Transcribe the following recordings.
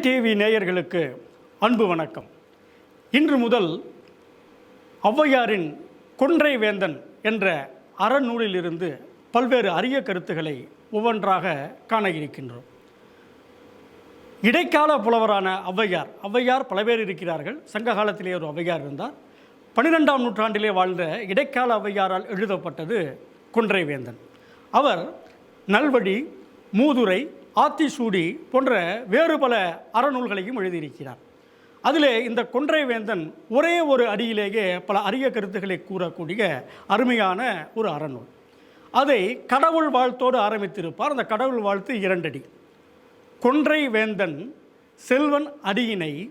Vijay TV நேயர்களுக்கு அன்பு வணக்கம். இன்று முதல் ஔவையாரின் கொன்றை வேந்தன் என்ற அறநூலிலிருந்து பல்வேறு அரிய கருத்துக்களை ஒவ்வொன்றாக காண இருக்கின்றோம். இடைக்கால புலவரான ஔவையார் ஔவையார் பல பேர் இருக்கிறார்கள். சங்க காலத்திலே ஒரு ஔவையார் இருந்தார். பன்னிரெண்டாம் நூற்றாண்டிலே வாழ்ந்த இடைக்கால ஔவையாரால் எழுதப்பட்டது கொன்றை வேந்தன். அவர் நல்வழி மூதுரை ஆத்திசூடி போன்ற வேறு பல அறநூல்களையும் எழுதியிருக்கிறார். அதிலே இந்த கொன்றை வேந்தன் ஒரே ஒரு அடியிலேயே பல அரிய கருத்துக்களை கூறக்கூடிய அருமையான ஒரு அறநூல். அதை கடவுள் வாழ்த்தோடு ஆரம்பித்திருப்பார். அந்த கடவுள் வாழ்த்து இரண்டடி. கொன்றை வேந்தன் செல்வன் அடியினை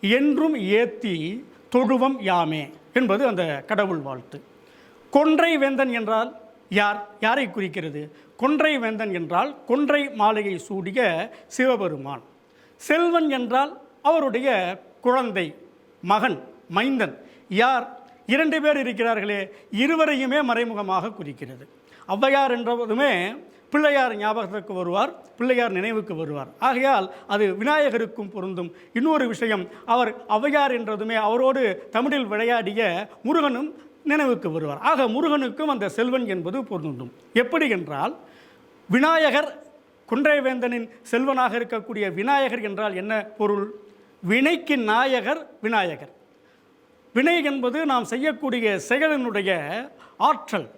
என்றும் ஏத்தி தொழுவம் யாமே என்பது அந்த கடவுள் வாழ்த்து. கொன்றை வேந்தன் என்றால் யார் யாரை குறிக்கிறது? கொன்றை வேந்தன் என்றால் கொன்றை மாலையை சூடிய சிவபெருமான். செல்வன் என்றால் அவருடைய குழந்தை மகன் மைந்தன். யார்? இரண்டு பேர் இருக்கிறார்களே இருவரையுமே மறைமுகமாக குறிக்கிறது. ஔவையார் என்றதுமே பிள்ளையார் ஞாபகத்துக்கு வருவார் பிள்ளையார் நினைவுக்கு வருவார். ஆகையால் அது விநாயகருக்கும் பொருந்தும். இன்னொரு விஷயம் அவர் ஔவையார் என்றதுமே அவரோடு தமிழில் விளையாடிய முருகனும் நினைவுக்கு வருவார். ஆக முருகனுக்கும் அந்த செல்வன் என்பது பொருந்தும். எப்படி என்றால் விநாயகர் குன்றைவேந்தனின் செல்வனாக இருக்கக்கூடிய விநாயகர் என்றால் என்ன பொருள்? வினைக்கு நாயகர் விநாயகர். வினை என்பது நாம் செய்யக்கூடிய செயலினுடைய ஆற்றல்.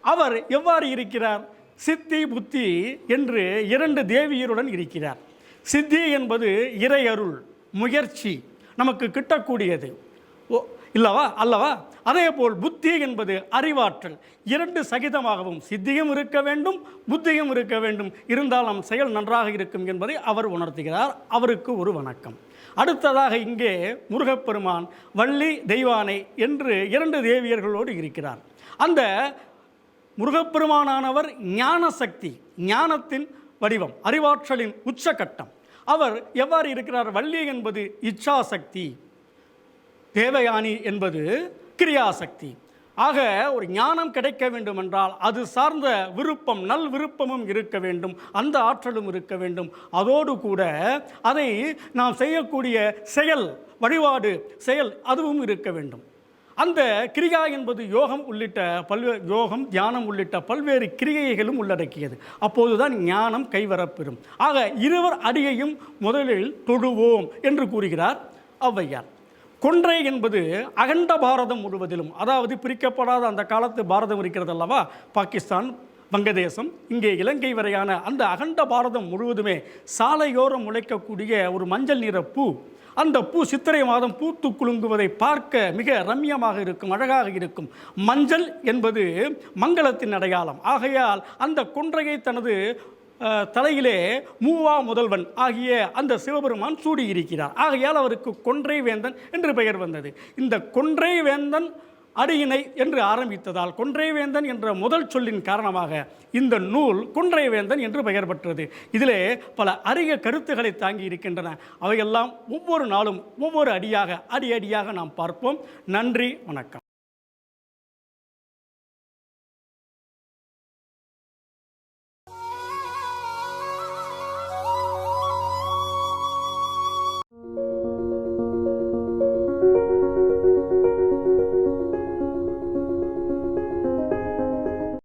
அவர் எவ்வாறு இருக்கிறார்? சித்தி புத்தி என்று இரண்டு தேவியருடன் இருக்கிறார். சித்தி என்பது இறையருள் முயற்சி நமக்கு கிட்டக்கூடியது. ஓ இல்லவா? அல்லவா? அதே போல் புத்தி என்பது அறிவாற்றல். இரண்டு சகிதமாகவும் சித்தியும் இருக்க வேண்டும் புத்தியும் இருக்க வேண்டும். இருந்தால் நம் செயல் நன்றாக இருக்கும் என்பதை அவர் உணர்த்துகிறார். அவருக்கு ஒரு வணக்கம். அடுத்ததாக இங்கே முருகப்பெருமான் வள்ளி தெய்வானை என்று இரண்டு தேவியர்களோடு இருக்கிறார். அந்த முருகப்பெருமானானவர் ஞான சக்தி ஞானத்தின் வடிவம் அறிவாற்றலின் உச்சகட்டம். அவர் எவ்வாறு இருக்கிறார்? வள்ளி என்பது இச்சாசக்தி. தேவயானி என்பது கிரியாசக்தி. ஆக ஒரு ஞானம் கிடைக்க வேண்டும் என்றால் அது சார்ந்த விருப்பம் நல் விருப்பமும் இருக்க வேண்டும் அந்த ஆற்றலும் இருக்க வேண்டும். அதோடு கூட அதை நாம் செய்யக்கூடிய செயல் வழிபாடு செயல் அதுவும் இருக்க வேண்டும். அந்த கிரியா என்பது யோகம் உள்ளிட்ட பல்வே யோகம் தியானம் உள்ளிட்ட பல்வேறு கிரியைகளும் உள்ளடக்கியது. அப்போதுதான் ஞானம் கைவரப்பெறும். ஆக இருவர் அடியையும் முதலில் தொழுவோம் என்று கூறுகிறார் ஔவையார். கொன்றை என்பது அகண்ட பாரதம் முழுவதிலும் அதாவது பிரிக்கப்படாத அந்த காலத்து பாரதம் இருக்கிறது அல்லவா பாகிஸ்தான் வங்கதேசம் இங்கே இலங்கை வரையான அந்த அகண்ட பாரதம் முழுவதுமே சாலையோரம் முளைக்கக்கூடிய ஒரு மஞ்சள் நிற பூ. அந்த பூ சித்திரை மாதம் பூத்து குலுங்குவதை பார்க்க மிக ரம்யமாக இருக்கும் அழகாக இருக்கும். மஞ்சள் என்பது மங்களத்தின் அடையாளம். ஆகையால் அந்த கொன்றையை தனது தலையிலே மூவா முதல்வன் ஆகிய அந்த சிவபெருமான் சூடியிருக்கிறார். ஆகையால் அவருக்கு கொன்றை வேந்தன் என்று பெயர் வந்தது. இந்த கொன்றை வேந்தன் அடியினை என்று ஆரம்பித்ததால் கொன்றைவேந்தன் என்ற முதல் சொல்லின் காரணமாக இந்த நூல் கொன்றைவேந்தன் என்று பெயர் பெற்றது. இதிலே பல அரிய கருத்துக்களை தாங்கி இருக்கின்றன. அவையெல்லாம் ஒவ்வொரு நாளும் ஒவ்வொரு அடியாக அடி அடியாக நாம் பார்ப்போம். நன்றி வணக்கம்.